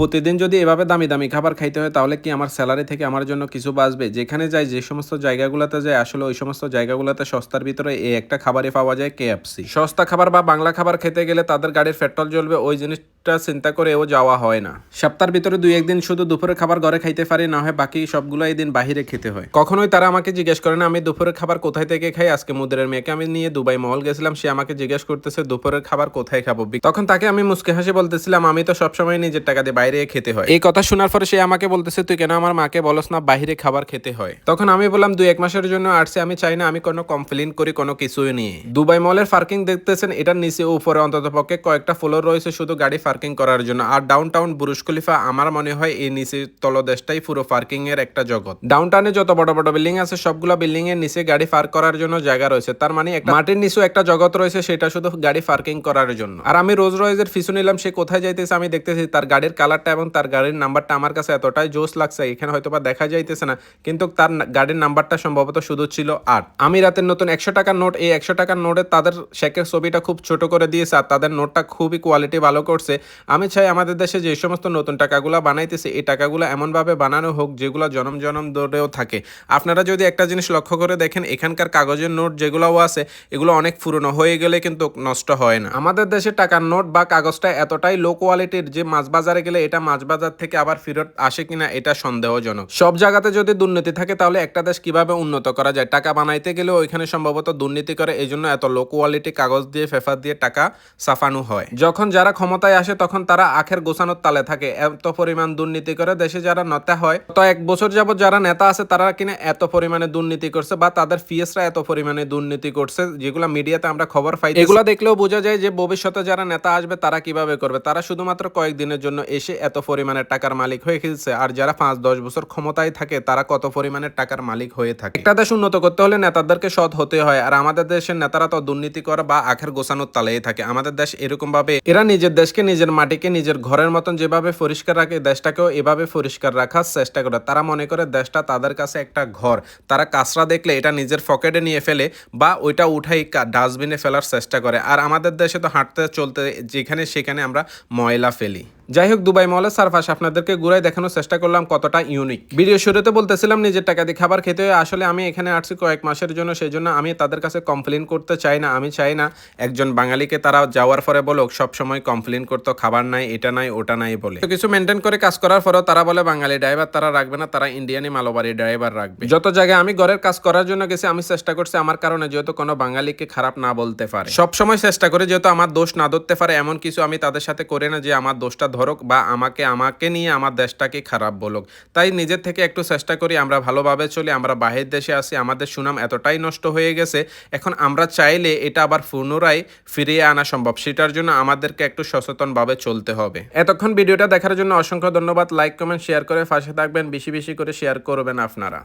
প্রতিদিন যদি এভাবে দামি দামি খাবার খাইতে হয়, তাহলে কি আমার স্যালারি থেকে আমার জন্য কিছু বাঁচবে? যেখানে যাই, যে সমস্ত জায়গাগুলোতে যায় আসলে ওই সমস্ত জায়গাগুলোতে সস্তার ভিতরে এই একটা খাবারই পাওয়া যায় কেএফসি সস্তা খাবার বা বাংলা খাবার খেতে গেলে তাদের গাড়ির পেট্রোল জ্বলবে, ওই জিনিসটা চিন্তা করেও যাওয়া হয় না। সপ্তাহের ভিতরে দুই একদিন শুধু দুপুরের খাবার ঘরে খাইতে পারি, না হয় বাকি সবগুলো এই দিন বাহিরে খেতে হয়। কখনোই তারা আমাকে জিজ্ঞেস করে না, আমি দুপুরের খাবার কোথায় থেকে খাই? আজকে মুদের মেয়েকে আমি নিয়ে দুবাই মহল গেছিলাম, সে আমাকে জিজ্ঞেস করতেছে, দুপুরের খাবার কোথায় খাব? তখন তাকে আমি মুসকে হাসি বলতেছিলাম, আমি তো সবসময় নিজের টাকা দিয়ে বাইরে খেতে হয়। এই কথা শোনার পরে সে আমাকে বলতেছে, তুই কেন আমার মাকে বলস না, বাইরে খাবার খেতে হয়? তখন আমি বললাম, দুই এক মাসের জন্য আসছে, আমি চাই না আমি কোনো কমপ্লেন করি, কোনো কিছুই নিয়ে দুবাই মলের পার্কিং দেখতেছেন এটার নিচে উপরে, অন্তত পক্ষে কয়েকটা ফ্লোর রয়েছে শুধু গাড়ি পার্কিং করার জন্য। আর ডাউন টাউন বুরুজ খলিফা আমার মনে হয় এই নিচে তলদেশটাই পুরো পার্কিং এর একটা জগৎ। ডাউন টাউনে যত বড় বড় বিল্ডিং আছে, সবগুলো বিল্ডিং এর নিচে গাড়ি পার্ক করার জন্য জায়গা রয়েছে। তার মানে একটা মাটির নিচেও একটা জগৎ রয়েছে, সেটা শুধু গাড়ি পার্কিং করার জন্য। আর আমি রোজ রয়েজের ফিসু নিলাম, সে কোথায় যাইতেছে আমি দেখতেছি, তার গাড়ির কালারটা এবং তার গাড়ির নাম্বারটা আমার কাছে এতটাই জোস লাগছে, এখানে হয়তো বা দেখা যাইতেছে না। কিন্তু তার গাড়ির নাম্বারটা সম্ভবত শুধু ছিল আট। আমি রাতের নতুন একশো টাকার নোট, এই একশো টাকার নোটে তাদের শেখের ছবিটা খুব ছোট করে দিয়েছে আর তাদের নোটটা খুবই কোয়ালিটি ভালো করছে। আমি চাই আমাদের দেশে যে সমস্ত নতুন টাকাগুলো বানাইতেছে, এই টাকাগুলো এমনভাবে বানানো হোক যেগুলো জনম জনম ধরেও থাকে। আপনারা যদি একটা জিনিস লক্ষ্য করে দেখেন, এখানকার কাগজের নোট যেগুলোও আছে, এগুলো অনেক পুরনো হয়ে গেলে কিন্তু নষ্ট হয় না। আমাদের দেশে টাকার নোট বা কাগজটা এতটাই লো কোয়ালিটির যে মাছ বাজারে গেলে এটা মাছ বাজার থেকে আবার ফেরত আসে কিনা এটা সন্দেহজনক। সব জায়গাতে যদি দুর্নীতি থাকে, তাহলে একটা দেশ কীভাবে উন্নত করা যায়? টাকা বানাইতে গেলে ওইখানে সম্ভবত দুর্নীতি করে এই জন্য এত লো কোয়ালিটি কাগজ দিয়ে, পেপার দিয়ে টাকা সাফানো হয়। যখন যারা ক্ষমতায় আসে, তখন তারা আখের গোছানোর তালে থাকে। এত পরিমাণ দুর্নীতি করে দেশে যারা নেতা হয়, তো এক বছর যাবত যারা নেতা আছে, তারা কিনা এত পরিমাণে দুর্নীতি করছে বা তাদের ফিএসরা এত পরিমাণে দুর্নীতি করছে, যেগুলো মিডিয়াতে আমরা খবর পাই। এগুলো দেখলেও বোঝা যায় যে ভবিষ্যতে যারা নেতা আসবে, তারা কীভাবে করবে? তারা শুধুমাত্র কয়েকদিনের জন্য এসে এত পরিমাণে টাকার মালিক হয়ে গেছে আর যারা পাঁচ, দশ বছর ক্ষমতায় থাকে, তারা কত পরিমাণে টাকার মালিক হয়ে থাকে? একটা দেশ উন্নত করতে হলে নেতাদেরকে সৎ হতে হয়, আর আমাদের দেশের নেতারা তো দুর্নীতি করে বা আখের গোছানোর তালেই থাকে। আমাদের দেশ এরকম ভাবে এরা নিজের দেশকে, নিজের মাটিকে, নিজের ঘরের মতন যেভাবে পরিষ্কার রাখে, দেশটাকেও এভাবে পরিষ্কার রাখার চেষ্টা করে। তারা মনে করে দেশটা তাদের কাছে একটা ঘর। তারা কাঁচরা দেখলে এটা নিজের পকেটে নিয়ে ফেলে বা ওইটা উঠাই ডাস্টবিনে ফেলার চেষ্টা করে। আর আমাদের দেশে তো হাঁটতে, চলতে যেখানে সেখানে আমরা ময়লা ফেলি। যাই হোক দুবাই মলের সারফাস আপনাদেরকে ঘুরাই দেখানোর চেষ্টা করলাম কতটা ইউনিক ভিডিও শুরুতে বলতেছিলাম, নিজের টাকা দিয়ে খাবার খেতে হয়। আসলে আমি এখানে আসছি কয়েক মাসের জন্য সেই জন্য আমি তাদের কাছে কমপ্লেন করতে চাই না, আমি চাই না একজন বাঙালিকে তারা যাওয়ার পরে বলুক সবসময় কমপ্লেন করতো, খাবার নাই, এটা নাই, ওটা নাই বলে। তো কিছু মেনটেন করে কাজ করার পরেও তারা বলে, বাঙালি ড্রাইভার তারা রাখবে না, তারা ইন্ডিয়ানি মালোবাড়ি ড্রাইভার রাখবে। যত জায়গায় আমি ঘরের কাজ করার জন্য গেছি, আমি চেষ্টা করছি আমার কারণে, যেহেতু কোনো বাঙালিকে খারাপ না বলতে পারে। সবসময় চেষ্টা করে, যেহেতু আমার দোষ না ধরতে পারে, এমন কিছু আমি তাদের সাথে করে না যে আমার দোষটা ধরুক বা আমাকে আমাকে নিয়ে আমার দেশটাকে খারাপ বলুক। তাই নিজের থেকে একটু চেষ্টা করি আমরা ভালোভাবে চলি, আমরা বাহির দেশে আসি, আমাদের সুনাম এতটাই নষ্ট হয়ে গেছে। এখন আমরা চাইলে এটা আবার পুনরায় ফিরিয়ে আনা সম্ভব। সেটার জন্য আমাদেরকে একটু সচেতনভাবে চলতে হবে। এতক্ষণ ভিডিওটা দেখার জন্য অসংখ্য ধন্যবাদ। লাইক কমেন্ট শেয়ার করে পাশে থাকবেন। বেশি বেশি করে শেয়ার করবেন আপনারা।